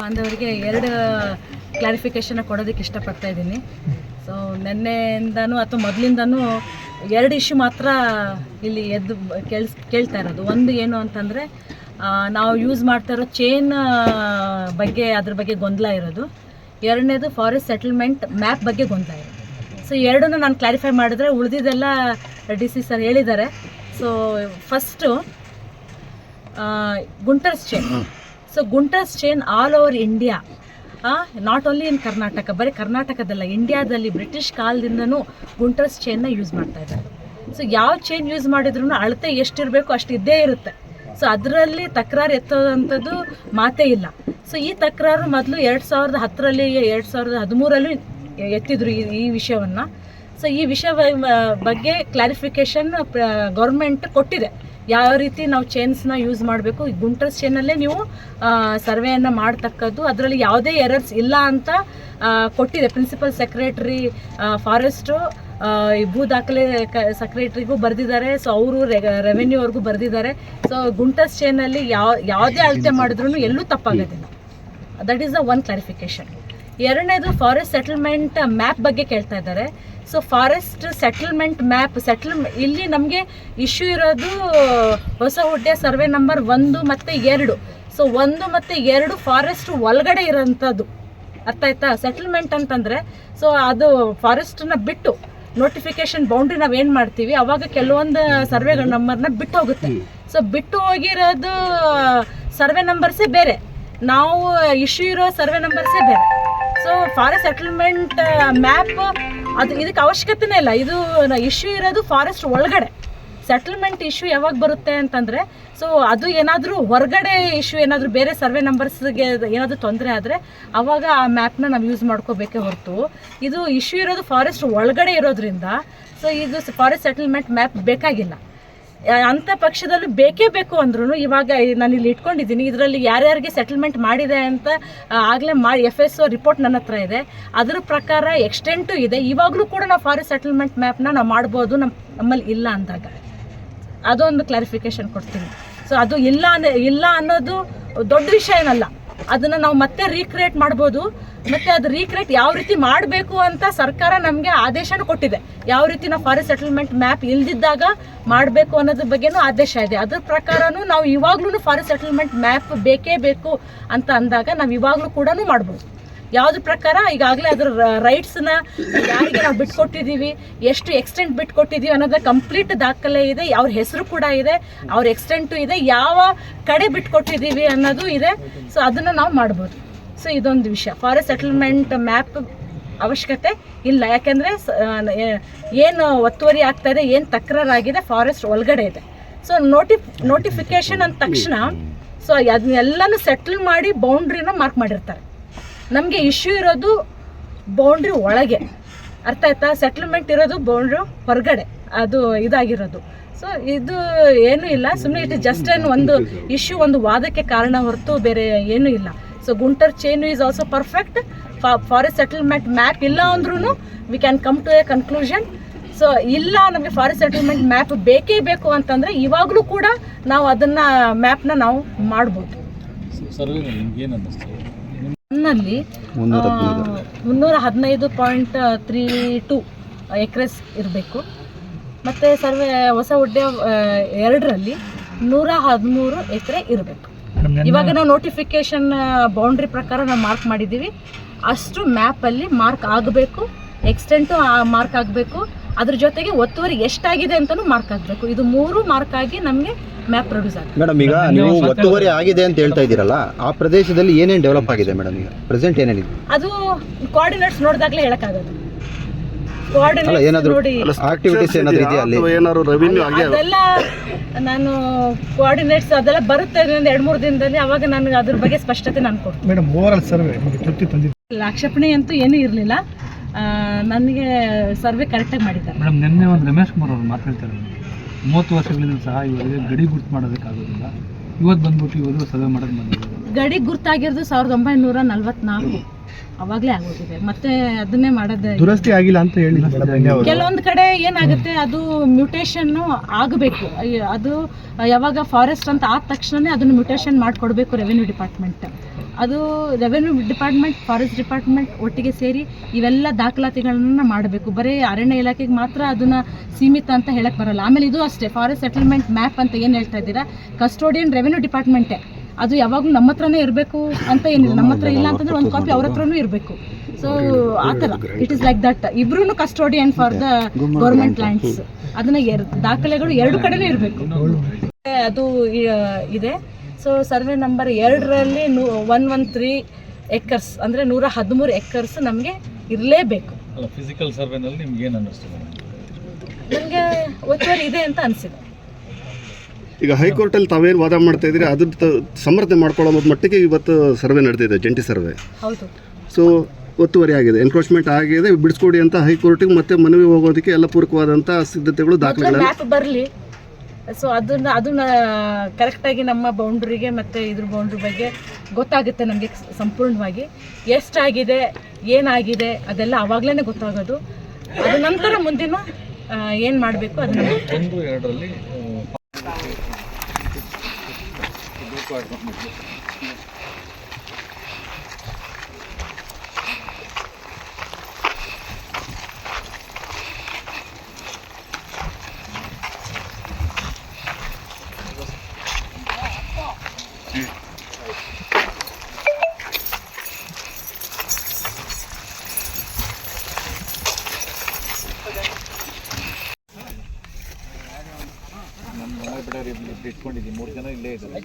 ಬಾಂಧವರಿಗೆ ಎರಡು ಕ್ಲಾರಿಫಿಕೇಶನ್ ಕೊಡೋದಕ್ಕೆ ಇಷ್ಟಪಡ್ತಾ ಇದ್ದೀನಿ. ಸೊ ನಿನ್ನೆಯಿಂದನೂ ಅಥವಾ ಮೊದಲಿಂದನೂ ಎರಡು ಇಶ್ಯೂ ಮಾತ್ರ ಇಲ್ಲಿ ಎದ್ದು ಕೇಳಿಸ್ ಕೇಳ್ತಾ ಇರೋದು. ಒಂದು ಏನು ಅಂತಂದರೆ ನಾವು ಯೂಸ್ ಮಾಡ್ತಾ ಇರೋ ಚೈನ್ ಬಗ್ಗೆ, ಅದ್ರ ಬಗ್ಗೆ ಗೊಂದಲ ಇರೋದು. ಎರಡನೇದು ಫಾರೆಸ್ಟ್ ಸೆಟಲ್ಮೆಂಟ್ ಮ್ಯಾಪ್ ಬಗ್ಗೆ ಗೊಂದಲ ಇರೋದು. ಸೊ ಎರಡನ್ನೂ ನಾನು ಕ್ಲಾರಿಫೈ ಮಾಡಿದ್ರೆ ಉಳಿದಿದ್ದೆಲ್ಲ ಡಿ ಸಿ ಸರ್ ಹೇಳಿದ್ದಾರೆ. So first Gunter's chain so Gunter's chain all over India not only in Karnataka ಬರೀ ಕರ್ನಾಟಕದಲ್ಲ ಇಂಡಿಯಾದಲ್ಲಿ ಬ್ರಿಟಿಷ್ ಕಾಲದಿಂದನೂ ಗುಂಟರ್ಸ್ ಚೈನ್ನ ಯೂಸ್ ಮಾಡ್ತಾ ಇದ್ದಾರೆ. ಸೊ ಯಾವ ಚೇನ್ ಯೂಸ್ ಮಾಡಿದ್ರು ಅಳತೆ ಎಷ್ಟಿರಬೇಕು ಅಷ್ಟು ಇದ್ದೇ ಇರುತ್ತೆ. ಸೊ ಅದರಲ್ಲಿ ತಕರಾರು ಎತ್ತೋದಂಥದ್ದು ಮಾತೇ ಇಲ್ಲ. ಸೊ ಈ ತಕರಾರು ಮೊದಲು ಎರಡು ಸಾವಿರದ ಹತ್ತರಲ್ಲಿ ಎರಡು ಸಾವಿರದ ಹದಿಮೂರಲ್ಲೂ ಎತ್ತಿದ್ರು ಈ ಈ ವಿಷಯವನ್ನು. ಸೊ ಈ ವಿಷಯ ಬಗ್ಗೆ ಕ್ಲಾರಿಫಿಕೇಶನ್ ಗೌರ್ಮೆಂಟ್ ಕೊಟ್ಟಿದೆ. ಯಾವ ರೀತಿ ನಾವು ಚೇನ್ಸ್ನ ಯೂಸ್ ಮಾಡಬೇಕು? ಈ ಗುಂಟರ್ಸ್ ಚೇನಲ್ಲೇ ನೀವು ಸರ್ವೆಯನ್ನು ಮಾಡ್ತಕ್ಕದ್ದು. ಅದರಲ್ಲಿ ಯಾವುದೇ ಎರರ್ಸ್ ಇಲ್ಲ ಅಂತ ಕೊಟ್ಟಿದೆ. ಪ್ರಿನ್ಸಿಪಲ್ ಸೆಕ್ರೆಟ್ರಿ ಫಾರೆಸ್ಟು ಈ ಭೂ ದಾಖಲೆ ಸೆಕ್ರೆಟ್ರಿಗೂ ಬರೆದಿದ್ದಾರೆ. ಸೊ ಅವರು ರೆವೆನ್ಯೂ ಅವ್ರಿಗೂ ಬರೆದಿದ್ದಾರೆ. ಸೊ ಗುಂಟಸ್ ಚೇನಲ್ಲಿ ಯಾವ ಯಾವುದೇ ಅಳತೆ ಮಾಡಿದ್ರು ಎಲ್ಲೂ ತಪ್ಪಾಗೋದಿಲ್ಲ. That is the one clarification ಎರಡನೇದು ಫಾರೆಸ್ಟ್ ಸೆಟಲ್ಮೆಂಟ್ ಮ್ಯಾಪ್ ಬಗ್ಗೆ ಕೇಳ್ತಾ ಇದ್ದಾರೆ. So forest settlement map settle ಇಲ್ಲಿ ನಮಗೆ ಇಶ್ಯೂ ಇರೋದು ಹೊಸ ಹುಡ್ಡೆ ಸರ್ವೆ ನಂಬರ್ ಒಂದು ಮತ್ತು ಎರಡು. ಸೊ ಒಂದು ಮತ್ತು ಎರಡು ಫಾರೆಸ್ಟ್ ಒಳಗಡೆ ಇರೋಂಥದ್ದು. ಅರ್ಥ ಆಯ್ತಾ? ಸೆಟಲ್ಮೆಂಟ್ ಅಂತಂದರೆ ಸೊ ಅದು ಫಾರೆಸ್ಟನ್ನ ಬಿಟ್ಟು ನೋಟಿಫಿಕೇಶನ್ ಬೌಂಡ್ರಿ ನಾವು ಏನು ಮಾಡ್ತೀವಿ? ಅವಾಗ ಕೆಲವೊಂದು ಸರ್ವೆಗಳ ನಂಬರ್ನ ಬಿಟ್ಟು ಹೋಗುತ್ತೆ. ಸೊ ಬಿಟ್ಟು ಹೋಗಿರೋದು ಸರ್ವೆ ನಂಬರ್ಸೇ ಬೇರೆ. ನಾವು ಇಶ್ಯೂ ಇರೋ ಸರ್ವೆ ನಂಬರ್ಸೇ ಬೇರೆ. ಸೊ ಫಾರೆಸ್ಟ್ ಸೆಟಲ್ಮೆಂಟ್ ಮ್ಯಾಪ್ ಅದು ಇದಕ್ಕೆ ಅವಶ್ಯಕತೆನೇ ಇಲ್ಲ. ಇದು ಇಶ್ಯೂ ಇರೋದು ಫಾರೆಸ್ಟ್ ಒಳಗಡೆ. ಸೆಟಲ್ಮೆಂಟ್ ಇಶ್ಯೂ ಯಾವಾಗ ಬರುತ್ತೆ ಅಂತಂದರೆ ಸೊ ಅದು ಏನಾದರೂ ಹೊರಗಡೆ ಇಶ್ಯೂ ಏನಾದರೂ ಬೇರೆ ಸರ್ವೆ ನಂಬರ್ಸ್ಗೆ ಏನಾದರೂ ತೊಂದರೆ ಆದರೆ, ಅವಾಗ ಆ ಮ್ಯಾಪ್ನ ನಾವು ಯೂಸ್ ಮಾಡ್ಕೋಬೇಕೇ ಹೊರತು. ಇದು ಇಶ್ಯೂ ಇರೋದು ಫಾರೆಸ್ಟ್ ಒಳಗಡೆ ಇರೋದ್ರಿಂದ ಸೊ ಇದು ಫಾರೆಸ್ಟ್ ಸೆಟಲ್ಮೆಂಟ್ ಮ್ಯಾಪ್ ಬೇಕಾಗಿಲ್ಲ. ಅಂಥ ಪಕ್ಷದಲ್ಲೂ ಬೇಕೇ ಬೇಕು ಅಂದ್ರೂ ಇವಾಗ ನಾನು ಇಲ್ಲಿ ಇಟ್ಕೊಂಡಿದ್ದೀನಿ. ಇದರಲ್ಲಿ ಯಾರ್ಯಾರಿಗೆ ಸೆಟಲ್ಮೆಂಟ್ ಮಾಡಿದೆ ಅಂತ ಆಗಲೇ ಮಾಡಿ ಎಫ್ ಎಸ್ ಒ ರಿಪೋರ್ಟ್ ನನ್ನ ಹತ್ರ ಇದೆ. ಅದರ ಪ್ರಕಾರ ಎಕ್ಸ್ಟೆಂಟು ಇದೆ. ಇವಾಗಲೂ ಕೂಡ ನಾವು ಫಾರೆಸ್ಟ್ ಸೆಟಲ್ಮೆಂಟ್ ಮ್ಯಾಪ್ನ ನಾವು ಮಾಡ್ಬೋದು ನಮ್ಮ ನಮ್ಮಲ್ಲಿ ಇಲ್ಲ ಅಂದಾಗ. ಅದೊಂದು ಕ್ಲಾರಿಫಿಕೇಶನ್ ಕೊಡ್ತೀನಿ. ಸೊ ಅದು ಇಲ್ಲ ಅನ್ನೋ ಇಲ್ಲ ಅನ್ನೋದು ದೊಡ್ಡ ವಿಷಯ ಏನಲ್ಲ. ಅದನ್ನು ನಾವು ಮತ್ತೆ ರೀಕ್ರಿಯೇಟ್ ಮಾಡ್ಬೋದು. ಮತ್ತೆ ಅದು ರೀಕ್ರಿಯೇಟ್ ಯಾವ ರೀತಿ ಮಾಡಬೇಕು ಅಂತ ಸರ್ಕಾರ ನಮಗೆ ಆದೇಶನೂ ಕೊಟ್ಟಿದೆ. ಯಾವ ರೀತಿ ನಾವು ಫಾರೆಸ್ಟ್ ಸೆಟಲ್ಮೆಂಟ್ ಮ್ಯಾಪ್ ಇಲ್ದಿದ್ದಾಗ ಮಾಡಬೇಕು ಅನ್ನೋದ್ರ ಬಗ್ಗೆನೂ ಆದೇಶ ಇದೆ. ಅದ್ರ ಪ್ರಕಾರನೂ ನಾವು ಇವಾಗ್ಲೂ ಫಾರೆಸ್ಟ್ ಸೆಟಲ್ಮೆಂಟ್ ಮ್ಯಾಪ್ ಬೇಕೇ ಬೇಕು ಅಂತ ಅಂದಾಗ ನಾವು ಇವಾಗಲೂ ಕೂಡ ಮಾಡ್ಬೋದು. ಯಾವ್ದ್ರ ಪ್ರಕಾರ ಈಗಾಗಲೇ ಅದ್ರ ರೈಟ್ಸ್ನ ಯಾರಿಗೆ ನಾವು ಬಿಟ್ಕೊಟ್ಟಿದ್ದೀವಿ ಎಷ್ಟು ಎಕ್ಸ್ಟೆಂಟ್ ಬಿಟ್ಕೊಟ್ಟಿದ್ದೀವಿ ಅನ್ನೋದ ಕಂಪ್ಲೀಟ್ ದಾಖಲೆ ಇದೆ, ಅವ್ರ ಹೆಸರು ಕೂಡ ಇದೆ, ಅವ್ರ ಎಕ್ಸ್ಟೆಂಟು ಇದೆ, ಯಾವ ಕಡೆ ಬಿಟ್ಕೊಟ್ಟಿದ್ದೀವಿ ಅನ್ನೋದು ಇದೆ. ಸೊ ಅದನ್ನು ನಾವು ಮಾಡ್ಬೋದು. ಸೊ ಇದೊಂದು ವಿಷಯ. ಫಾರೆಸ್ಟ್ ಸೆಟಲ್ಮೆಂಟ್ ಮ್ಯಾಪ್ ಅವಶ್ಯಕತೆ ಇಲ್ಲ. ಯಾಕೆಂದರೆ ಏನು ಒತ್ತುವರಿ ಆಗ್ತಾ ಇದೆ, ಏನು ತಕರಾರಾಗಿದೆ ಫಾರೆಸ್ಟ್ ಒಳಗಡೆ ಇದೆ. ಸೊ ನೋಟಿ ನೋಟಿಫಿಕೇಶನ್ ಅಂದ ತಕ್ಷಣ ಸೊ ಅದನ್ನೆಲ್ಲನೂ ಸೆಟ್ಲ್ ಮಾಡಿ ಬೌಂಡ್ರಿನ ಮಾರ್ಕ್ ಮಾಡಿರ್ತಾರೆ. ನಮಗೆ ಇಶ್ಯೂ ಇರೋದು ಬೌಂಡ್ರಿ ಒಳಗೆ. ಅರ್ಥ ಆಯ್ತಾ? ಸೆಟ್ಲ್ಮೆಂಟ್ ಇರೋದು ಬೌಂಡ್ರಿ ಹೊರಗಡೆ. ಅದು ಇದಾಗಿರೋದು. ಸೊ ಇದು ಏನೂ ಇಲ್ಲ. ಸುಮ್ಮನೆ ಇಟ್ ಜಸ್ಟ್ ಏನು ಒಂದು ಇಶ್ಯೂ ಒಂದು ವಾದಕ್ಕೆ ಕಾರಣ ಹೊರತು ಬೇರೆ ಏನೂ ಇಲ್ಲ. So Gunter chain is also perfect forest settlement map ಇಲ್ಲ ಅಂದ್ರೂ we can come to a conclusion so ಇಲ್ಲ ನಮಗೆ ಫಾರೆಸ್ಟ್ ಸೆಟಲ್ಮೆಂಟ್ ಮ್ಯಾಪ್ ಬೇಕೇ ಬೇಕು ಅಂತಂದರೆ ಇವಾಗಲೂ ಕೂಡ ನಾವು ಅದನ್ನು ಮ್ಯಾಪ್ನ ನಾವು ಮಾಡ್ಬೋದು. ಏನು ಮುನ್ನೂರ ಹದಿನೈದು. ಪಾಯಿಂಟ್ ತ್ರೀ ಟು ಎಕ್ರೆಸ್ ಇರಬೇಕು. ಮತ್ತು ಸರ್ವೆ ಹೊಸ ಹುಡ್ಡೆ ಎರಡರಲ್ಲಿ ನೂರ ಹದಿಮೂರು ಎಕರೆ ಇರಬೇಕು. ಇವಾಗ ನಾವು ನೋಟಿಫಿಕೇಶನ್ ಬೌಂಡ್ರಿ ಪ್ರಕಾರ ನಾವು ಮಾರ್ಕ್ ಮಾಡಿದ್ದೀವಿ. ಅಷ್ಟು ಮ್ಯಾಪಲ್ಲಿ ಮಾರ್ಕ್ ಆಗಬೇಕು ಎಕ್ಸ್ಟೆಂಟು ಮಾರ್ಕ್ ಆಗಬೇಕು. ಅದ್ರ ಜೊತೆಗೆ ಒತ್ತುವರಿ ಎಷ್ಟಾಗಿದೆ ಅಂತಲೂ ಮಾರ್ಕ್ ಆಗಬೇಕು. ಇದು ಮೂರು ಮಾರ್ಕ್ ಆಗಿ ನಮಗೆ ಮ್ಯಾಪ್ ಪ್ರೊಡ್ಯೂಸ್ ಆಗುತ್ತೆ. ಮೇಡಮ್ ಈಗ ನೀವು ಒತ್ತುವರಿ ಆಗಿದೆ ಅಂತ ಹೇಳ್ತಾ ಇದ್ದೀರಲ್ಲ ಆ ಪ್ರದೇಶದಲ್ಲಿ ಏನೇನು ಡೆವಲಪ್ ಆಗಿದೆ ಮೇಡಮ್ ಈಗ? ಪ್ರೆಸೆಂಟ್ ಏನೇನಿದೆ? ಅದು ಕೋಆರ್ಡಿನೇಟ್ಸ್ ನೋಡಿದಾಗಲೇ ಹೇಳಕ್ಕಾಗೋದು ಅಲ್ಲ ಏನಾದ್ರು ನೋಡಿ. ಆಕ್ಟಿವಿಟೀಸ್ ಏನಾದ್ರು ಇದೆಯಾ? ಅಲ್ಲಿ? ಏನಾದ್ರು ರೆವಿನ್ಯೂ ಅದೆಲ್ಲ ನಾನು ಕೋಆರ್ಡಿನೇಟ್ಸ್ ಅದೆಲ್ಲ ಬರುತ್ತೆ ಇನ್ನೊಂದು ಎರಡು ಮೂರು ದಿನದಲ್ಲಿ ಅವಾಗ ನನಗೆ ಅದ್ರ ಬಗ್ಗೆ ಸ್ಪಷ್ಟತೆ ನಾನು ಕೊಡ್ತೀನಿ. ಮೇಡಮ್ ಓವರ್ ಸರ್ವೆ ತೃಪ್ತಿ ತಂದಿದೆ. ಇಲ್ಲ, ಆಕ್ಷೇಪಣೆ ಅಂತೂ ಏನೂ ಇರಲಿಲ್ಲ. ನನಗೆ ಸರ್ವೆ ಕರೆಕ್ಟಾಗಿ ಮಾಡಿದ್ದಾರೆ. ಮೇಡಮ್ ನಿನ್ನೆ ಒಂದು ರಮೇಶ್ ಕುಮಾರ್ ಅವರು ಮಾತಾಡ್ತಾರೆ. ಮೂವತ್ತು ವರ್ಷಗಳಿಂದ ಸಹ ಇವರಿಗೆ ಗಡಿ ಗುರ್ತು ಮಾಡೋದಕ್ಕಾಗೋದಿಲ್ಲ. ಇವತ್ತು ಬಂದ್ಬಿಟ್ಟು ಇವರು ಸರ್ವೆ ಮಾಡೋದು ಬಂದಿದ್ದಾರೆ. ಗಡಿ ಗುರ್ತಾಗಿರೋದು ಸಾವಿರದ ಒಂಬೈನೂರ ನಲ್ವತ್ನಾಲ್ಕು. ಅವಾಗಲೇ ಆಗೋಗಿದೆ. ಮತ್ತೆ ಅದನ್ನೇ ಮಾಡೋದು ದುರಸ್ತಿ ಆಗಿಲ್ಲ ಅಂತ ಹೇಳಿ ಕೆಲವೊಂದು ಕಡೆ ಏನಾಗುತ್ತೆ ಅದು ಮ್ಯೂಟೇಶನ್ ಆಗಬೇಕು. ಅದು ಯಾವಾಗ ಫಾರೆಸ್ಟ್ ಅಂತ ಆದ ತಕ್ಷಣನೇ ಅದನ್ನು ಮ್ಯೂಟೇಶನ್ ಮಾಡಿಕೊಡ್ಬೇಕು ರೆವೆನ್ಯೂ ಡಿಪಾರ್ಟ್ಮೆಂಟ್. ಅದು ರೆವೆನ್ಯೂ ಡಿಪಾರ್ಟ್ಮೆಂಟ್ ಫಾರೆಸ್ಟ್ ಡಿಪಾರ್ಟ್ಮೆಂಟ್ ಒಟ್ಟಿಗೆ ಸೇರಿ ಇವೆಲ್ಲ ದಾಖಲಾತಿಗಳನ್ನ ಮಾಡಬೇಕು. ಬರೀ ಅರಣ್ಯ ಇಲಾಖೆಗೆ ಮಾತ್ರ ಅದನ್ನ ಸೀಮಿತ ಅಂತ ಹೇಳಕ್ ಬರಲ್ಲ. ಆಮೇಲೆ ಇದು ಅಷ್ಟೇ ಫಾರೆಸ್ಟ್ ಸೆಟಲ್ಮೆಂಟ್ ಮ್ಯಾಪ್ ಅಂತ ಏನು ಹೇಳ್ತಾ ಇದ್ದೀರಾ? ಕಸ್ಟೋಡಿಯನ್ ರೆವೆನ್ಯೂ ಡಿಪಾರ್ಟ್ಮೆಂಟೇ ಅದು ಯಾವಾಗಲೂ ನಮ್ಮ ಹತ್ರನೇ ಇರಬೇಕು ಅಂತ ಏನಿಲ್ಲ. ನಮ್ಮ ಹತ್ರ ಇಲ್ಲ ಅಂತಂದ್ರೆ ಒಂದು ಕಾಪಿ ಅವ್ರ ಹತ್ರನೂ ಇರಬೇಕು. ಸೊ ಆ ಥರ. ಇಟ್ ಇಸ್ ಲೈಕ್ ದಟ್ ಇಬ್ರು custodian for the government lands ಅದನ್ನ ದಾಖಲೆಗಳು ಎರಡು ಕಡೆನೂ ಇರಬೇಕು. ಅದು ಇದೆ. ಸೊ ಸರ್ವೆ ನಂಬರ್ ಎರಡರಲ್ಲಿ ನೂ ಒನ್ ಒನ್ ತ್ರೀ ಎಕರ್ಸ್ ಅಂದರೆ ನೂರ ಹದಿಮೂರು ಎಕರ್ಸ್ ನಮಗೆ ಇರಲೇಬೇಕು. ಅಲ್ಲ ಫಿಸಿಕಲ್ ಸರ್ವೆನಲ್ಲಿ ನಿಮ್ಗೆ ಏನು ಅನ್ನಿಸ್ತದೆ? ನನಗೆ ಒತ್ತುವರಿ ಇದೆ ಅಂತ ಅನಿಸಿದೆ. ಈಗ ಹೈಕೋರ್ಟಲ್ಲಿ ತಾವೇನು ವಾದ ಮಾಡ್ತಾ ಇದ್ದೀರಿ ಅದ್ರ ಸಮರ್ಥನೆ ಮಾಡ್ಕೊಳ್ಳೋ ಮಟ್ಟಿಗೆ ಇವತ್ತು ಸರ್ವೆ ನಡೆದಿದೆ ಜಂಟಿ ಸರ್ವೆ ಹೌದು. ಸೊ ಒತ್ತುವರಿ ಆಗಿದೆ ಎನ್ಕ್ರೋಚ್ಮೆಂಟ್ ಆಗಿದೆ ಬಿಡಿಸ್ಕೊಡಿ ಅಂತ ಹೈಕೋರ್ಟಿಗೆ ಮತ್ತೆ ಮನವಿ ಹೋಗೋದಕ್ಕೆ ಎಲ್ಲ ಪೂರಕವಾದಂಥ ಸಿದ್ಧತೆಗಳು ದಾಖಲೆಗಳು ಮ್ಯಾಪ್ ಬರಲಿ. ಸೊ ಅದನ್ನ ಅದನ್ನ ಕರೆಕ್ಟಾಗಿ ನಮ್ಮ ಬೌಂಡ್ರಿಗೆ ಮತ್ತು ಇದ್ರ ಬೌಂಡ್ರಿ ಬಗ್ಗೆ ಗೊತ್ತಾಗುತ್ತೆ ನಮಗೆ ಸಂಪೂರ್ಣವಾಗಿ. ಎಷ್ಟಾಗಿದೆ, ಏನಾಗಿದೆ, ಅದೆಲ್ಲ ಆವಾಗಲೇ ಗೊತ್ತಾಗೋದು. ಅದ ನಂತರ ಮುಂದಿನ ಏನು ಮಾಡಬೇಕು ಅದನ್ನ. ಒಂದು, ಎರಡರಲ್ಲಿ ಇಟ್ಕೊಂಡಿದ್ದೀವಿ ಮೂರು ಜನ ಇಲ್ಲೇ ಇದ್ದಾರೆ.